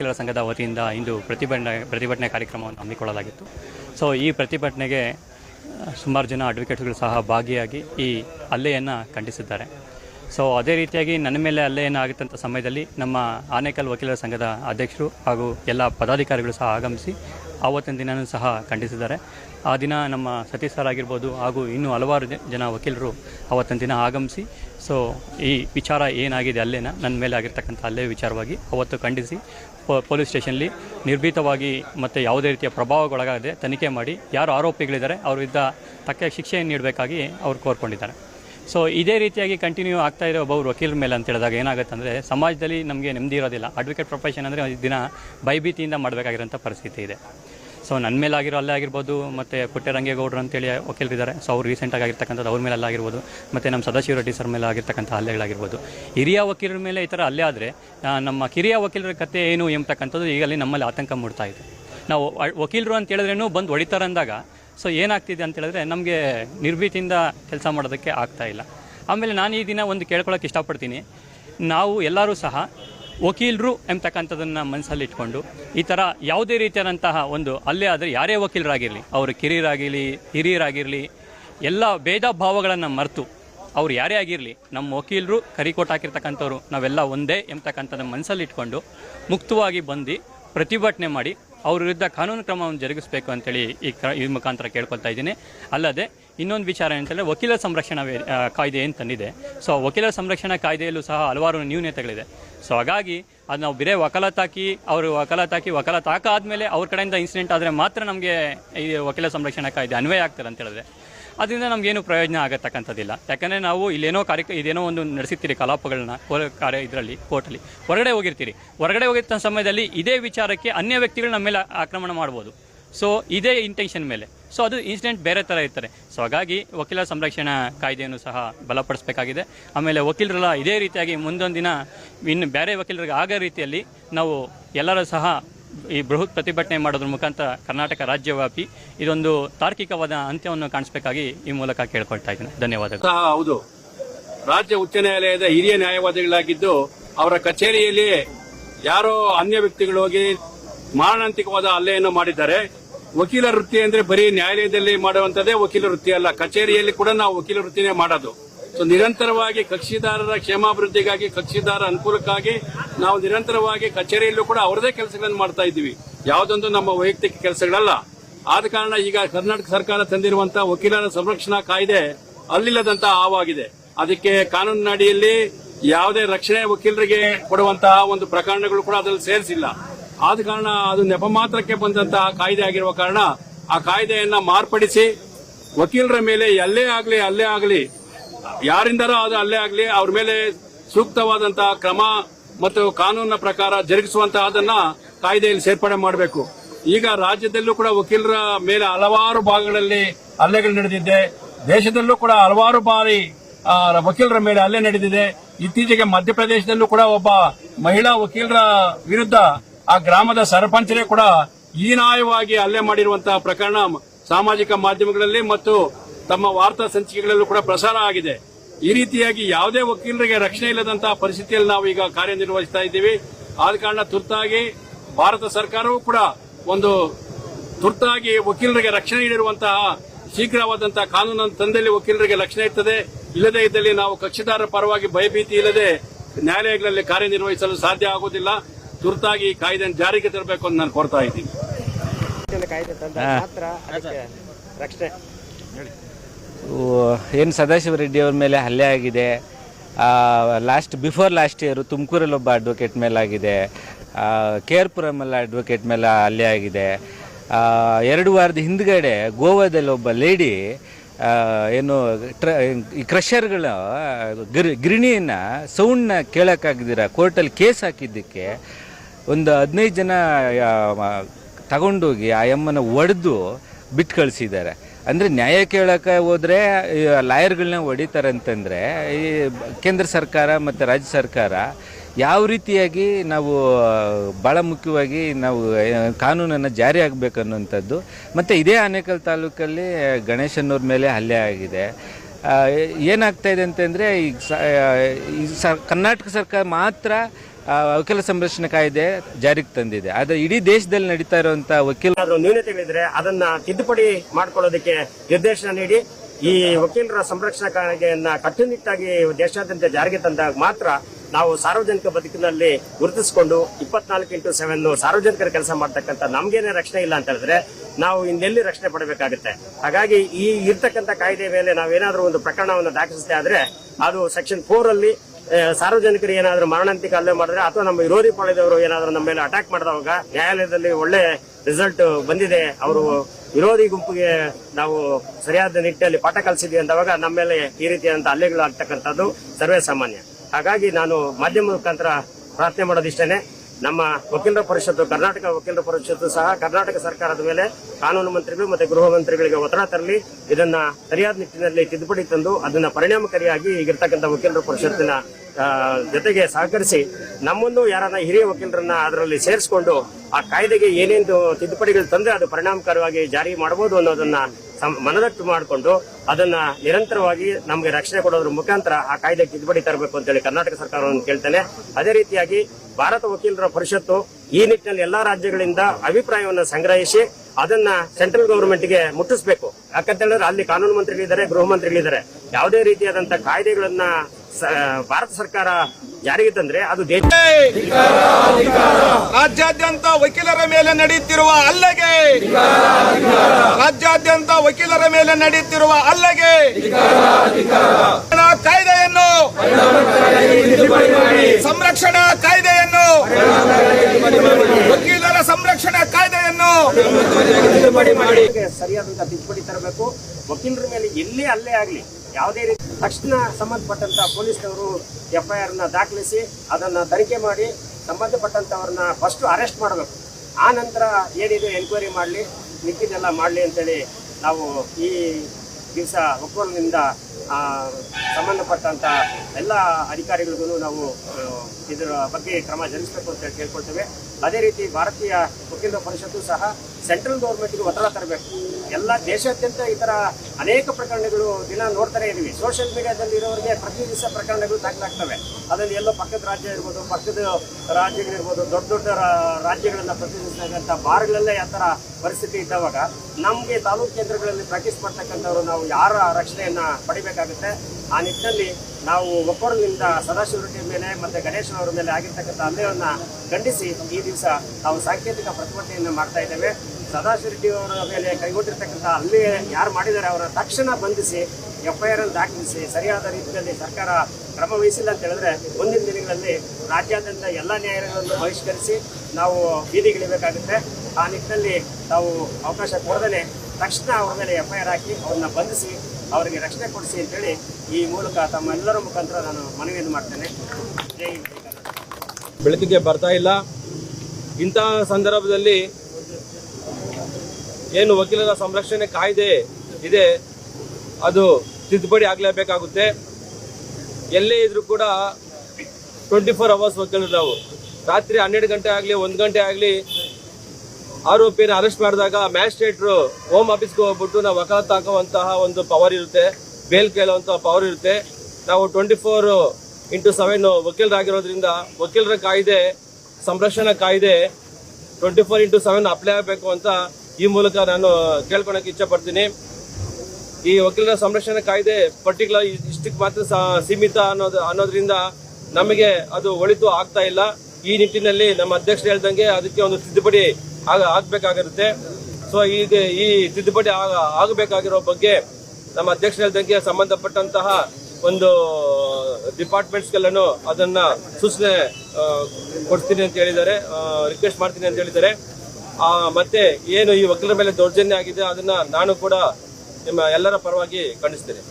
ವಕೀಲರ ಸಂಘದ ವತಿಯಿಂದ ಇಂದು ಪ್ರತಿಭಟನೆ ಪ್ರತಿಭಟನೆ ಕಾರ್ಯಕ್ರಮವನ್ನು ಹಮ್ಮಿಕೊಳ್ಳಲಾಗಿತ್ತು. ಸೊ ಈ ಪ್ರತಿಭಟನೆಗೆ ಸುಮಾರು ಜನ ಅಡ್ವೊಕೇಟ್ಗಳು ಸಹ ಭಾಗಿಯಾಗಿ ಈ ಹಲ್ಲೆಯನ್ನು ಖಂಡಿಸಿದ್ದಾರೆ. ಸೊ ಅದೇ ರೀತಿಯಾಗಿ ನನ್ನ ಮೇಲೆ ಹಲ್ಲೆಯನ್ನು ಆಗಿದ್ದಂಥ ಸಮಯದಲ್ಲಿ ನಮ್ಮ ಆನೇಕಲ್ ವಕೀಲರ ಸಂಘದ ಅಧ್ಯಕ್ಷರು ಹಾಗೂ ಎಲ್ಲ ಪದಾಧಿಕಾರಿಗಳು ಸಹ ಆಗಮಿಸಿ ಆವತ್ತಿನ ದಿನವೂ ಸಹ ಖಂಡಿಸಿದ್ದಾರೆ. ಆ ದಿನ ನಮ್ಮ ಸತೀಶ್ ಸರ್ ಆಗಿರ್ಬೋದು ಹಾಗೂ ಇನ್ನೂ ಹಲವಾರು ಜನ ವಕೀಲರು ಆವತ್ತಿನ ದಿನ ಆಗಮಿಸಿ ಸೊ ಈ ವಿಚಾರ ಏನಾಗಿದೆ ಅಲ್ಲೇನ ನನ್ನ ಮೇಲೆ ಆಗಿರ್ತಕ್ಕಂಥ ಅಲ್ಲೇ ವಿಚಾರವಾಗಿ ಅವತ್ತು ಖಂಡಿಸಿ ಪೊಲೀಸ್ ಸ್ಟೇಷನ್ಲಿ ನಿರ್ಭೀತವಾಗಿ ಮತ್ತು ಯಾವುದೇ ರೀತಿಯ ಪ್ರಭಾವಗೊಳಗಾಗದೆ ತನಿಖೆ ಮಾಡಿ ಯಾರು ಆರೋಪಿಗಳಿದ್ದಾರೆ ಅವರು ಇದ್ದ ತಕ್ಕ ಶಿಕ್ಷೆಯನ್ನು ನೀಡಬೇಕಾಗಿ ಅವರು ಕೋರ್ಕೊಂಡಿದ್ದಾರೆ. ಸೊ, ಇದೇ ರೀತಿಯಾಗಿ ಕಂಟಿನ್ಯೂ ಆಗ್ತಾ ಇರೋ ಒಬ್ಬರು ವಕೀಲರ ಮೇಲೆ ಅಂತ ಹೇಳಿದಾಗ ಏನಾಗುತ್ತೆ ಅಂದರೆ ಸಮಾಜದಲ್ಲಿ ನಮಗೆ ನೆಮ್ಮದಿ ಇರೋದಿಲ್ಲ. ಅಡ್ವೊಕೇಟ್ ಪ್ರೊಫೆಷನ್ ಅಂದರೆ ದಿನ ಭಯಭೀತಿಯಿಂದ ಮಾಡಬೇಕಾಗಿರೋಂಥ ಪರಿಸ್ಥಿತಿ ಇದೆ. ಸೊ ನನ್ನ ಮೇಲೆ ಆಗಿರೋ ಅಲ್ಲೇ ಆಗಿರ್ಬೋದು, ಮತ್ತು ಪುಟ್ಟರಂಗೇಗೌಡರು ಅಂತೇಳಿ ವಕೀಲರಿದ್ದಾರೆ. ಸೊ ಅವ್ರು ರೀಸೆಂಟಾಗಿ ಆಗಿರ್ತಕ್ಕಂಥದ್ದು ಅವ್ರ ಮೇಲೆ ಆಗಿರ್ಬೋದು. ಮತ್ತು ನಮ್ಮ ಸದಾಶಿವ ರೆಡ್ಡಿ ಸರ್ ಮೇಲೆ ಆಗಿರ್ತಕ್ಕಂಥ ಹಲ್ಲೆಗಳಾಗಿರ್ಬೋದು. ಹಿರಿಯ ವಕೀಲರ ಮೇಲೆ ಈ ಥರ ಹಲ್ಲೆ ಆದರೆ ನಮ್ಮ ಕಿರಿಯ ವಕೀಲರ ಕತೆ ಏನು ಎಂಬತಕ್ಕಂಥದ್ದು ಈಗಲೇ ನಮ್ಮಲ್ಲಿ ಆತಂಕ ಮೂಡ್ತಾ ಇದೆ. ನಾವು ವಕೀಲರು ಅಂತ ಹೇಳಿದ್ರೇನು ಬಂದು ಹೊಡಿತಾರೆ ಅಂದಾಗ ಸೊ ಏನಾಗ್ತಿದೆ ಅಂತ ಹೇಳಿದ್ರೆ ನಮಗೆ ನಿರ್ಭೀತಿಯಿಂದ ಕೆಲಸ ಮಾಡೋದಕ್ಕೆ ಆಗ್ತಾ ಇಲ್ಲ. ಆಮೇಲೆ ನಾನು ಈ ದಿನ ಒಂದು ಕೇಳ್ಕೊಳ್ಳೋಕೆ ಇಷ್ಟಪಡ್ತೀನಿ. ನಾವು ಎಲ್ಲರೂ ಸಹ ವಕೀಲರು ಎಂಬತಕ್ಕಂಥದ್ದನ್ನು ಮನಸ್ಸಲ್ಲಿ ಇಟ್ಕೊಂಡು ಈ ಥರ ಯಾವುದೇ ರೀತಿಯಾದಂತಹ ಒಂದು ಅಲ್ಲೇ ಆದರೆ ಯಾರೇ ವಕೀಲರಾಗಿರಲಿ, ಅವರು ಕಿರಿಯರಾಗಿರಲಿ, ಹಿರಿಯರಾಗಿರಲಿ, ಎಲ್ಲ ಭೇದ ಭಾವಗಳನ್ನು ಮರೆತು ಅವ್ರು ಯಾರೇ ಆಗಿರಲಿ, ನಮ್ಮ ವಕೀಲರು ಕರಿಕೋಟ್ ಹಾಕಿರ್ತಕ್ಕಂಥವ್ರು ನಾವೆಲ್ಲ ಒಂದೇ ಎಂಬತಕ್ಕಂಥದ್ದು ಮನಸ್ಸಲ್ಲಿ ಇಟ್ಕೊಂಡು ಮುಕ್ತವಾಗಿ ಬಂದು ಪ್ರತಿಭಟನೆ ಮಾಡಿ ಅವ್ರ ವಿರುದ್ಧ ಕಾನೂನು ಕ್ರಮವನ್ನು ಜರುಗಿಸಬೇಕು ಅಂತೇಳಿ ಈ ಕ್ರ ಈ ಮುಖಾಂತರ ಕೇಳ್ಕೊಳ್ತಾ ಇದ್ದೀನಿ. ಅಲ್ಲದೆ ಇನ್ನೊಂದು ವಿಚಾರ ಏನಂತಂದರೆ ವಕೀಲರ ಸಂರಕ್ಷಣಾ ಕಾಯ್ದೆ ಏನು ತಂದಿದೆ. ಸೊ ವಕೀಲರ ಸಂರಕ್ಷಣಾ ಕಾಯ್ದೆಯಲ್ಲೂ ಸಹ ಹಲವಾರು ನ್ಯೂನತೆಗಳಿದೆ. ಸೊ ಹಾಗಾಗಿ ಅದು ನಾವು ಬೇರೆ ವಕಾಲತ್ತಾಕಿ ಅವರು ವಕಾಲತಾಕಿ ವಕಾಲತ್ ಆದಮೇಲೆ ಅವ್ರ ಕಡೆಯಿಂದ ಇನ್ಸಿಡೆಂಟ್ ಆದರೆ ಮಾತ್ರ ನಮಗೆ ಈ ವಕೀಲ ಸಂರಕ್ಷಣಾ ಕಾಯ್ದೆ ಅನ್ವಯ ಆಗ್ತದೆ ಅಂತ ಹೇಳಿದ್ರೆ, ಅದರಿಂದ ನಮಗೇನು ಪ್ರಯೋಜನ ಆಗತಕ್ಕಂಥದ್ದಿಲ್ಲ. ಯಾಕಂದರೆ ನಾವು ಇಲ್ಲೇನೋ ಕಾರ್ಯ ಇದೇನೋ ಒಂದು ನಡೆಸಿರ್ತೀರಿ ಕಲಾಪಗಳನ್ನ ಕಾರ್ಯ ಇದರಲ್ಲಿ, ಕೋರ್ಟಲ್ಲಿ. ಹೊರಗಡೆ ಹೋಗಿರ್ತೀರಿ. ಹೊರಗಡೆ ಹೋಗಿರ್ತಕ್ಕಂಥ ಸಮಯದಲ್ಲಿ ಇದೇ ವಿಚಾರಕ್ಕೆ ಅನ್ಯ ವ್ಯಕ್ತಿಗಳು ನಮ್ಮ ಮೇಲೆ ಆಕ್ರಮಣ ಮಾಡ್ಬೋದು. ಸೊ ಇದೇ ಇಂಟೆನ್ಷನ್ ಮೇಲೆ. ಸೊ ಅದು ಇನ್ಸಿಡೆಂಟ್ ಬೇರೆ ಥರ ಇರ್ತಾರೆ ಸೊ ಹಾಗಾಗಿ ವಕೀಲರ ಸಂರಕ್ಷಣಾ ಕಾಯ್ದೆಯನ್ನು ಸಹ ಬಲಪಡಿಸಬೇಕಾಗಿದೆ. ಆಮೇಲೆ ವಕೀಲರೆಲ್ಲ ಇದೇ ರೀತಿಯಾಗಿ ಮುಂದೊಂದು ದಿನ ಇನ್ನು ಬೇರೆ ವಕೀಲರಿಗೆ ಆಗೋ ರೀತಿಯಲ್ಲಿ ನಾವು ಎಲ್ಲರೂ ಸಹ ಈ ಬೃಹತ್ ಪ್ರತಿಭಟನೆ ಮಾಡೋದ್ರ ಮುಖಾಂತರ ಕರ್ನಾಟಕ ರಾಜ್ಯವ್ಯಾಪಿ ಇದೊಂದು ತಾರ್ಕಿಕವಾದ ಅಂತ್ಯವನ್ನು ಕಾಣಿಸಬೇಕಾಗಿ ಈ ಮೂಲಕ ಕೇಳ್ಕೊಳ್ತಾ ಇದ್ದೇನೆ. ಧನ್ಯವಾದಗಳು. ಹೌದು. ರಾಜ್ಯ ಉಚ್ಚ ನ್ಯಾಯಾಲಯದ ಹಿರಿಯ ನ್ಯಾಯವಾದಿಗಳಾಗಿದ್ದು ಅವರ ಕಚೇರಿಯಲ್ಲಿ ಯಾರೋ ಅನ್ಯ ವ್ಯಕ್ತಿಗಳು ಹೋಗಿ ಮಾರಣಾಂತಿಕವಾದ ಹಲ್ಲೆಯನ್ನು ಮಾಡಿದ್ದಾರೆ. ವಕೀಲ ವೃತ್ತಿ ಅಂದ್ರೆ ಬರೀ ನ್ಯಾಯಾಲಯದಲ್ಲಿ ಮಾಡುವಂತದೇ ವಕೀಲ ವೃತ್ತಿ ಅಲ್ಲ, ಕಚೇರಿಯಲ್ಲಿ ಕೂಡ ನಾವು ವಕೀಲ ವೃತ್ತಿನೇ ಮಾಡೋದು. ಸೊ ನಿರಂತರವಾಗಿ ಕಕ್ಷಿದಾರರ ಕ್ಷೇಮಾಭಿವೃದ್ಧಿಗಾಗಿ ಕಕ್ಷಿದಾರರ ಅನುಕೂಲಕ್ಕಾಗಿ ನಾವು ನಿರಂತರವಾಗಿ ಕಚೇರಿಯಲ್ಲೂ ಕೂಡ ಅವರದೇ ಕೆಲಸಗಳನ್ನು ಮಾಡ್ತಾ ಇದ್ದೀವಿ. ಯಾವುದೊಂದು ನಮ್ಮ ವೈಯಕ್ತಿಕ ಕೆಲಸಗಳಲ್ಲ. ಆದ ಕಾರಣ ಈಗ ಕರ್ನಾಟಕ ಸರ್ಕಾರ ತಂದಿರುವಂತಹ ವಕೀಲರ ಸಂರಕ್ಷಣಾ ಕಾಯ್ದೆ ಅಲ್ಲಿಲ್ಲದಂತಹ ಆವಾಗಿದೆ ಅದಕ್ಕೆ ಕಾನೂನಿನಡಿಯಲ್ಲಿ ಯಾವುದೇ ರಕ್ಷಣೆ ವಕೀಲರಿಗೆ ಕೊಡುವಂತಹ ಒಂದು ಪ್ರಕರಣಗಳು ಕೂಡ ಅದರಲ್ಲಿ ಸೇರಿಸಿಲ್ಲ. ಆದ ಕಾರಣ ಅದು ನೆಪ ಮಾತ್ರಕ್ಕೆ ಬಂದಂತಹ ಕಾಯ್ದೆ ಆಗಿರುವ ಕಾರಣ ಆ ಕಾಯ್ದೆಯನ್ನ ಮಾರ್ಪಡಿಸಿ ವಕೀಲರ ಮೇಲೆ ಎಲ್ಲೇ ಆಗಲಿ, ಅಲ್ಲೇ ಆಗಲಿ ಯಾರಿಂದಲೂ ಅದು ಅಲ್ಲೇ ಆಗಲಿ, ಅವ್ರ ಮೇಲೆ ಸೂಕ್ತವಾದಂತಹ ಕ್ರಮ ಮತ್ತು ಕಾನೂನಿನ ಪ್ರಕಾರ ಜರುಗಿಸುವಂತಹ ಅದನ್ನ ಕಾಯ್ದೆಯಲ್ಲಿ ಸೇರ್ಪಡೆ ಮಾಡಬೇಕು. ಈಗ ರಾಜ್ಯದಲ್ಲೂ ಕೂಡ ವಕೀಲರ ಮೇಲೆ ಹಲವಾರು ಭಾಗಗಳಲ್ಲಿ ಹಲ್ಲೆಗಳು ನಡೆದಿದೆ. ದೇಶದಲ್ಲೂ ಕೂಡ ಹಲವಾರು ಬಾರಿ ವಕೀಲರ ಮೇಲೆ ಹಲ್ಲೆ ನಡೆದಿದೆ. ಇತ್ತೀಚೆಗೆ ಮಧ್ಯಪ್ರದೇಶದಲ್ಲೂ ಕೂಡ ಒಬ್ಬ ಮಹಿಳಾ ವಕೀಲರ ವಿರುದ್ಧ ಆ ಗ್ರಾಮದ ಸರಪಂಚರೇ ಕೂಡ ಹೀನಾಯವಾಗಿ ಹಲ್ಲೆ ಮಾಡಿರುವಂತಹ ಪ್ರಕರಣ ಸಾಮಾಜಿಕ ಮಾಧ್ಯಮಗಳಲ್ಲಿ ಮತ್ತು ತಮ್ಮ ವಾರ್ತಾ ಸಂಚಿಕೆಗಳಲ್ಲೂ ಕೂಡ ಪ್ರಸಾರ ಆಗಿದೆ. ಈ ರೀತಿಯಾಗಿ ಯಾವುದೇ ವಕೀಲರಿಗೆ ರಕ್ಷಣೆ ಇಲ್ಲದಂತಹ ಪರಿಸ್ಥಿತಿಯಲ್ಲಿ ನಾವು ಈಗ ಕಾರ್ಯನಿರ್ವಹಿಸ್ತಾ ಇದ್ದೀವಿ. ಆದ ಕಾರಣ ತುರ್ತಾಗಿ ಭಾರತ ಸರ್ಕಾರವೂ ಕೂಡ ಒಂದು ತುರ್ತಾಗಿ ವಕೀಲರಿಗೆ ರಕ್ಷಣೆ ನೀಡಿರುವಂತಹ ಶೀಘ್ರವಾದಂತಹ ಕಾನೂನನ್ನು ತಂದಲ್ಲಿ ವಕೀಲರಿಗೆ ರಕ್ಷಣೆ ಇರ್ತದೆ. ಇಲ್ಲದೇ ಇದ್ದಲ್ಲಿ ನಾವು ಕಕ್ಷಿದಾರರ ಪರವಾಗಿ ಭಯಭೀತಿ ಇಲ್ಲದೆ ನ್ಯಾಯಾಲಯಗಳಲ್ಲಿ ಕಾರ್ಯನಿರ್ವಹಿಸಲು ಸಾಧ್ಯ ಆಗುವುದಿಲ್ಲ. ತುರ್ತಾಗಿ ಈ ಕಾಯ್ದೆಯನ್ನು ಜಾರಿಗೆ ತರಬೇಕು ಅಂತ ನಾನು ಕೋರ್ತಾ ಇದ್ದೀನಿ. ಏನು ಸದಾಶಿವ ರೆಡ್ಡಿ ಅವ್ರ ಮೇಲೆ ಹಲ್ಲೆ ಆಗಿದೆ. ಲಾಸ್ಟ್ ಬಿಫೋರ್ ಲಾಸ್ಟ್ ಇಯರು ತುಮಕೂರಲ್ಲಿ ಒಬ್ಬ ಅಡ್ವೊಕೇಟ್ ಮೇಲೆ ಆಗಿದೆ ಕೆ ಆರ್ ಪುರಮಲ್ಲ ಅಡ್ವೊಕೇಟ್ ಮೇಲೆ ಹಲ್ಲೆ ಆಗಿದೆ. ಆ, ಎರಡು ವಾರದ ಹಿಂದ್ಗಡೆ ಗೋವಾದಲ್ಲಿ ಒಬ್ಬ ಲೇಡಿ ಏನು ಟ್ರ ಈ ಕ್ರಷರ್ಗಳ ಗಿರ್ ಗಿರಣಿಯನ್ನು ಸೌಂಡ್ನ ಕೇಳೋಕ್ಕಾಗದಿರ ಕೋರ್ಟಲ್ಲಿ ಕೇಸ್ ಹಾಕಿದ್ದಕ್ಕೆ ಒಂದು ಹದಿನೈದು ಜನ ತಗೊಂಡೋಗಿ ಆ ಎಮ್ಮನ ಒಡೆದು ಬಿಟ್ಟು ಕಳಿಸಿದ್ದಾರೆ. ಅಂದರೆ ನ್ಯಾಯ ಕೇಳೋಕೆ ಹೋದರೆ ಲಾಯರ್ಗಳನ್ನ ಹೊಡಿತಾರೆ ಅಂತಂದರೆ ಈ ಕೇಂದ್ರ ಸರ್ಕಾರ ಮತ್ತು ರಾಜ್ಯ ಸರ್ಕಾರ ಯಾವ ರೀತಿಯಾಗಿ ನಾವು ಭಾಳ ಮುಖ್ಯವಾಗಿ ನಾವು ಕಾನೂನನ್ನು ಜಾರಿ ಆಗಬೇಕನ್ನುವಂಥದ್ದು. ಮತ್ತು ಇದೇ ಆನೇಕಲ್ ತಾಲೂಕಲ್ಲಿ ಗಣೇಶನವ್ರ ಮೇಲೆ ಹಲ್ಲೆ ಆಗಿದೆ. ಆ, ಏನಾಗ್ತಾ ಇದೆ ಅಂತಂದರೆ ಈಗ ಸ ಕರ್ನಾಟಕ ಸರ್ಕಾರ ಮಾತ್ರ ವಕೀಲ ಸಂರಕ್ಷಣಾ ಕಾಯ್ದೆ ಜಾರಿಗೆ ತಂದಿದೆ. ಆದರೆ ಇಡೀ ದೇಶದಲ್ಲಿ ನಡೀತಾ ಇರುವಂತಹ ವಕೀಲ ನ್ಯೂನತೆಗಳಿದ್ರೆ ಅದನ್ನ ತಿದ್ದುಪಡಿ ಮಾಡಿಕೊಳ್ಳೋದಕ್ಕೆ ನಿರ್ದೇಶನ ನೀಡಿ. ಈ ವಕೀಲರ ಸಂರಕ್ಷಣಾ ಕಾಯ್ದೆಯನ್ನ ಕಟ್ಟುನಿಟ್ಟಾಗಿ ದೇಶಾದ್ಯಂತ ಜಾರಿಗೆ ತಂದಾಗ ಮಾತ್ರ ನಾವು ಸಾರ್ವಜನಿಕ ಬದುಕಿನಲ್ಲಿ ಗುರುತಿಸಿಕೊಂಡು ಇಪ್ಪತ್ನಾಲ್ಕು ಇಂಟು ಸೆವೆನ್ ಸಾರ್ವಜನಿಕರ ಕೆಲಸ ಮಾಡ್ತಕ್ಕಂಥ ನಮ್ಗೇನೆ ರಕ್ಷಣೆ ಇಲ್ಲ ಅಂತ ಹೇಳಿದ್ರೆ ನಾವು ಇನ್ನೆಲ್ಲಿ ರಕ್ಷಣೆ ಪಡಬೇಕಾಗುತ್ತೆ? ಹಾಗಾಗಿ ಈ ಇರ್ತಕ್ಕಂಥ ಕಾಯ್ದೆ ಮೇಲೆ ನಾವೇನಾದ್ರೂ ಒಂದು ಪ್ರಕರಣವನ್ನು ದಾಖಲಿಸದೆ ಆದ್ರೆ ಅದು ಸೆಕ್ಷನ್ ಫೋರ್ ಅಲ್ಲಿ ಸಾರ್ವಜನಿಕರು ಏನಾದರೂ ಮರಣಾಂತಿಕ ಹಲ್ಲೆ ಮಾಡಿದ್ರೆ ಅಥವಾ ನಮ್ಮ ವಿರೋಧಿ ಪಾಳ್ಯದವರು ಏನಾದರೂ ನಮ್ಮ ಮೇಲೆ ಅಟ್ಯಾಕ್ ಮಾಡಿದವಾಗ ನ್ಯಾಯಾಲಯದಲ್ಲಿ ಒಳ್ಳೆ ರಿಸಲ್ಟ್ ಬಂದಿದೆ. ಅವರು ವಿರೋಧಿ ಗುಂಪಿಗೆ ನಾವು ಸರಿಯಾದ ನಿಟ್ಟಿನಲ್ಲಿ ಪಾಠ ಕಲಿಸಿದ್ವಿ ಅಂದಾಗ ನಮ್ಮ ಮೇಲೆ ಈ ರೀತಿಯಾದಂಥ ಹಲ್ಲೆಗಳು ಆಗ್ತಕ್ಕಂಥದ್ದು ಸರ್ವೇ ಸಾಮಾನ್ಯ ಹಾಗಾಗಿ ನಾನು ಮಾಧ್ಯಮ ಮುಖಾಂತರ ಪ್ರಾರ್ಥನೆ ಮಾಡೋದಿಷ್ಟೇನೆ. ನಮ್ಮ ವಕೀಲರ ಪರಿಷತ್ತು, ಕರ್ನಾಟಕ ವಕೀಲರ ಪರಿಷತ್ತು ಸಹ ಕರ್ನಾಟಕ ಸರ್ಕಾರದ ಮೇಲೆ ಕಾನೂನು ಮಂತ್ರಿಗಳು ಮತ್ತೆ ಗೃಹ ಮಂತ್ರಿಗಳಿಗೆ ಒತ್ತಡ ತರಲಿ, ಇದನ್ನ ಸರಿಯಾದ ನಿಟ್ಟಿನಲ್ಲಿ ತಿದ್ದುಪಡಿ ತಂದು ಅದನ್ನ ಪರಿಣಾಮಕಾರಿಯಾಗಿ ಈಗಿರ್ತಕ್ಕಂಥ ವಕೀಲರ ಪರಿಷತ್ತಿನ ಜೊತೆಗೆ ಸಹಕರಿಸಿ ನಮ್ಮನ್ನು ಯಾರನ್ನ ಹಿರಿಯ ವಕೀಲರನ್ನ ಅದರಲ್ಲಿ ಸೇರಿಸಿಕೊಂಡು ಆ ಕಾಯ್ದೆಗೆ ಏನೇನು ತಿದ್ದುಪಡಿಗಳು ತಂದ್ರೆ ಅದು ಪರಿಣಾಮಕಾರಿಯಾಗಿ ಜಾರಿ ಮಾಡಬಹುದು ಅನ್ನೋದನ್ನ ಮನದಟ್ಟು ಮಾಡಿಕೊಂಡು ಅದನ್ನ ನಿರಂತರವಾಗಿ ನಮಗೆ ರಕ್ಷಣೆ ಕೊಡೋದ್ರ ಮುಖಾಂತರ ಆ ಕಾಯ್ದೆ ತಿದ್ದುಪಡಿ ತರಬೇಕು ಅಂತೇಳಿ ಕರ್ನಾಟಕ ಸರ್ಕಾರವನ್ನು ಕೇಳ್ತೇನೆ. ಅದೇ ರೀತಿಯಾಗಿ ಭಾರತ ವಕೀಲರ ಪರಿಷತ್ತು ಈ ನಿಟ್ಟಿನಲ್ಲಿ ಎಲ್ಲಾ ರಾಜ್ಯಗಳಿಂದ ಅಭಿಪ್ರಾಯವನ್ನು ಸಂಗ್ರಹಿಸಿ ಅದನ್ನ ಸೆಂಟ್ರಲ್ ಗವರ್ಮೆಂಟ್ಗೆ ಮುಟ್ಟಿಸಬೇಕು. ಯಾಕಂತ ಹೇಳಿದ್ರೆ ಅಲ್ಲಿ ಕಾನೂನು ಮಂತ್ರಿಗಳಿದ್ದಾರೆ, ಗೃಹ ಮಂತ್ರಿಗಳಿದ್ದಾರೆ. ಯಾವುದೇ ರೀತಿಯಾದಂತಹ ಕಾಯ್ದೆಗಳನ್ನ ಭಾರತ ಸರ್ಕಾರ ಜಾರಿಗೆ ತಂದ್ರೆ ಅದು ದೇಶ ರಾಜ್ಯಾದ್ಯಂತ ವಕೀಲರ ಮೇಲೆ ನಡೆಯುತ್ತಿರುವ ಅಲ್ಲಗೆ. ರಾಜ್ಯಾದ್ಯಂತ ವಕೀಲರ ಮೇಲೆ ನಡೆಯುತ್ತಿರುವ ಅಲ್ಲಗೆ. ಸಂರಕ್ಷಣಾ ಕಾಯ್ದೆಯನ್ನು ಸಂರಕ್ಷಣಾ ಕಾಯ್ದೆಯನ್ನು ವಕೀಲರ ಸಂರಕ್ಷಣಾ ಕಾಯ್ದೆಯನ್ನು ಸರಿಯಾದಂತ ತಿದ್ದುಪಡಿ ತರಬೇಕು. ವಕೀಲರ ಮೇಲೆ ಎಲ್ಲೇ ಅಲ್ಲೇ ಆಗಲಿ ಯಾವುದೇ ರೀತಿ ತಕ್ಷಣ ಸಂಬಂಧಪಟ್ಟಂತ ಪೊಲೀಸ್ನವರು ಎಫ್ಐಆರ್ನ ದಾಖಲಿಸಿ ಅದನ್ನ ತನಿಖೆ ಮಾಡಿ ಸಂಬಂಧಪಟ್ಟಂತವ್ರನ್ನ ಫಸ್ಟ್ ಅರೆಸ್ಟ್ ಮಾಡಬೇಕು. ಆ ನಂತರ ಏನಿದೆ ಎನ್ಕ್ವೈರಿ ಮಾಡಲಿ ಮಿಕ್ಕಿದೆಲ್ಲ ಮಾಡಲಿ ಅಂತೇಳಿ ನಾವು ಈ ದಿವಸ ಒಕ್ಕೂಲಿನಿಂದ ಆ, ಸಂಬಂಧಪಟ್ಟಂತ ಎಲ್ಲ ಅಧಿಕಾರಿಗಳಿಗೂ ನಾವು ಇದರ ಬಗ್ಗೆ ಕ್ರಮ ಜರುಗಿಸಬೇಕು ಅಂತ ಕೇಳ್ಕೊಳ್ತೇವೆ. ಅದೇ ರೀತಿ ಭಾರತೀಯ ವಕೀಲರ ಪರಿಷತ್ತು ಸಹ ಸೆಂಟ್ರಲ್ ಗೌರ್ಮೆಂಟ್ಗೆ ಒತ್ತಡ ತರಬೇಕು. ಎಲ್ಲ ದೇಶಾದ್ಯಂತ ಈ ಥರ ಅನೇಕ ಪ್ರಕರಣಗಳು ದಿನ ನೋಡ್ತಾನೆ ಇದ್ದೀವಿ. ಸೋಷಿಯಲ್ ಮೀಡಿಯಾದಲ್ಲಿ ಇರೋರಿಗೆ ಪ್ರತಿ ದಿವಸ ಪ್ರಕರಣಗಳು ದಾಖಲಾಗ್ತವೆ. ಅದರಲ್ಲಿ ಎಲ್ಲೋ ಪಕ್ಕದ ರಾಜ್ಯ ಇರ್ಬೋದು, ಪಕ್ಕದ ರಾಜ್ಯಗಳಿರ್ಬೋದು, ದೊಡ್ಡ ದೊಡ್ಡ ರಾಜ್ಯಗಳನ್ನು ರಾಜ್ಯಗಳನ್ನ ಪ್ರತಿನಿಧಿಸ್ತಕ್ಕಂಥ ಬಾರ್ಗಳಲ್ಲೇ ಆ ಥರ ಪರಿಸ್ಥಿತಿ ಇದ್ದವಾಗ ನಮಗೆ ತಾಲೂಕು ಕೇಂದ್ರಗಳಲ್ಲಿ ಪ್ರಾಕ್ಟೀಸ್ ಮಾಡ್ತಕ್ಕಂಥವ್ರು ನಾವು ಯಾರ ರಕ್ಷಣೆಯನ್ನ ಪಡಿಬೇಕಾಗುತ್ತೆ? ಆ ನಿಟ್ಟಿನಲ್ಲಿ ನಾವು ಒಬ್ಬರಲ್ಲಿಂದ ಸದಾಶಿವರೆಡ್ಡಿ ಮೇಲೆ ಮತ್ತೆ ಗಣೇಶ್ ಅವರ ಮೇಲೆ ಆಗಿರ್ತಕ್ಕಂಥ ಹಲ್ಲೆಯನ್ನ ಖಂಡಿಸಿ ಈ ದಿವಸ ನಾವು ಸಾಂಕೇತಿಕ ಪ್ರತಿಭಟನೆಯನ್ನು ಮಾಡ್ತಾ ಇದ್ದೇವೆ. ಸದಾಶಿವರೆಡ್ಡಿ ಅವರ ಮೇಲೆ ಕೈಗೊಂಡಿರ್ತಕ್ಕಂಥ ಅಲ್ಲಿ ಯಾರು ಮಾಡಿದ್ದಾರೆ ಅವರ ತಕ್ಷಣ ಬಂಧಿಸಿ ಎಫ್ಐಆರ್ ಅನ್ನು ದಾಖಲಿಸಿ, ಸರಿಯಾದ ರೀತಿಯಲ್ಲಿ ಸರ್ಕಾರ ಕ್ರಮ ವಹಿಸಿಲ್ಲ ಅಂತ ಹೇಳಿದ್ರೆ ಮುಂದಿನ ದಿನಗಳಲ್ಲಿ ರಾಜ್ಯಾದ್ಯಂತ ಎಲ್ಲ ನ್ಯಾಯಾಲಯಗಳನ್ನು ಬಹಿಷ್ಕರಿಸಿ ನಾವು ಬೀದಿಗಿಳಿಬೇಕಾಗುತ್ತೆ ಆ ನಿಟ್ಟಿನಲ್ಲಿ ನಾವು ಅವಕಾಶ ಕೊಡದೇ ತಕ್ಷಣ ಅವರ ಮೇಲೆ ಎಫ್ಐಆರ್ ಹಾಕಿ ಅವ್ರನ್ನ ಬಂಧಿಸಿ ಅವರಿಗೆ ರಕ್ಷಣೆ ಕೊಡಿಸಿ ಅಂತೇಳಿ ಈ ಮೂಲಕ ತಮ್ಮೆಲ್ಲರ ಮುಖಾಂತರ ನಾನು ಮನವಿಯನ್ನು ಮಾಡ್ತೇನೆ. ಬೆಳಕಿಗೆ ಬರ್ತಾ ಇಲ್ಲ. ಇಂತಹ ಸಂದರ್ಭದಲ್ಲಿ ಏನು ವಕೀಲರ ಸಂರಕ್ಷಣೆ ಕಾಯ್ದೆ ಇದೆ, ಅದು ತಿದ್ದುಪಡಿ ಆಗಲೇಬೇಕಾಗುತ್ತೆ. ಎಲ್ಲೇ ಇದ್ರೂ ಕೂಡ ಟ್ವೆಂಟಿ ಫೋರ್ ಅವರ್ಸ್ ವಕೀಲರು. ನಾವು ರಾತ್ರಿ ಹನ್ನೆರಡು ಗಂಟೆ ಆಗಲಿ, ಒಂದು ಗಂಟೆ ಆಗಲಿ ಆರೋಪಿನ ಅರೆಸ್ಟ್ ಮಾಡಿದಾಗ ಮ್ಯಾಜಿಸ್ಟ್ರೇಟ್ರು ಹೋಮ್ ಆಫೀಸ್ಗೆ ಹೋಗ್ಬಿಟ್ಟು ನಾವು ವಕಾಲತ್ ಹಾಕುವಂತಹ ಒಂದು ಪವರ್ ಇರುತ್ತೆ. ಬೇಲ್ ಕೇಳುವಂತಹ ಪವರ್ ಇರುತ್ತೆ. ನಾವು ಟ್ವೆಂಟಿ ಫೋರ್ ಇಂಟು ಸೆವೆನ್ ವಕೀಲರಾಗಿರೋದ್ರಿಂದ ವಕೀಲರ ಕಾಯ್ದೆ, ಸಂರಕ್ಷಣಾ ಕಾಯ್ದೆ twenty four into seven apply ಆಗಬೇಕು ಅಂತ ಈ ಮೂಲಕ ನಾನು ಕೇಳ್ಕೊಳಕ್ಕೆ ಇಚ್ಛೆ ಪಡ್ತೀನಿ. ಈ ವಕೀಲರ ಸಂರಕ್ಷಣಾ ಕಾಯ್ದೆ ಪರ್ಟಿಕ್ಯುಲರ್ ಇಷ್ಟಕ್ಕೆ ಮಾತ್ರ ಸೀಮಿತ ಅನ್ನೋದು, ಅನ್ನೋದ್ರಿಂದ ನಮಗೆ ಅದು ಒಳಿತು ಆಗ್ತಾ ಇಲ್ಲ. ಈ ನಿಟ್ಟಿನಲ್ಲಿ ನಮ್ಮ ಅಧ್ಯಕ್ಷರು ಹೇಳ್ದಂಗೆ ಅದಕ್ಕೆ ಒಂದು ತಿದ್ದುಪಡಿ ಆಗ ಆಗ್ಬೇಕಾಗಿರುತ್ತೆ. ಸೊ ಈಗ ಈ ತಿದ್ದುಪಡಿ ಆಗ ಆಗಬೇಕಾಗಿರೋ ಬಗ್ಗೆ ನಮ್ಮ ಅಧ್ಯಕ್ಷರು ಹೇಳಿದಂಗೆ ಸಂಬಂಧಪಟ್ಟಂತಹ ಒಂದು ಡಿಪಾರ್ಟ್ಮೆಂಟ್ಸ್ಗೆಲ್ಲನು ಅದನ್ನ ಸೂಚನೆ ಕೊಡ್ತೀನಿ ಅಂತ ಹೇಳಿದ್ದಾರೆ. ರಿಕ್ವೆಸ್ಟ್ ಮಾಡ್ತೀನಿ ಅಂತ ಹೇಳಿದ್ದಾರೆ. ಮತ್ತೆ ಏನು ಈ ವಕೀಲರ ಮೇಲೆ ದೌರ್ಜನ್ಯ ಆಗಿದೆ ಅದನ್ನ ನಾನು ಕೂಡ ನಿಮ್ಮ ಎಲ್ಲರ ಪರವಾಗಿ ಖಂಡಿಸ್ತೇನೆ.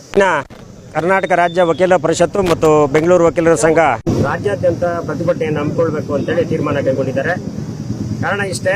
ಕರ್ನಾಟಕ ರಾಜ್ಯ ವಕೀಲರ ಪರಿಷತ್ತು ಮತ್ತು ಬೆಂಗಳೂರು ವಕೀಲರ ಸಂಘ ರಾಜ್ಯಾದ್ಯಂತ ಪ್ರತಿಭಟನೆಯನ್ನು ಹಮ್ಮಿಕೊಳ್ಬೇಕು ಅಂತೇಳಿ ತೀರ್ಮಾನ ಕೈಗೊಂಡಿದ್ದಾರೆ. ಕಾರಣ ಇಷ್ಟೇ.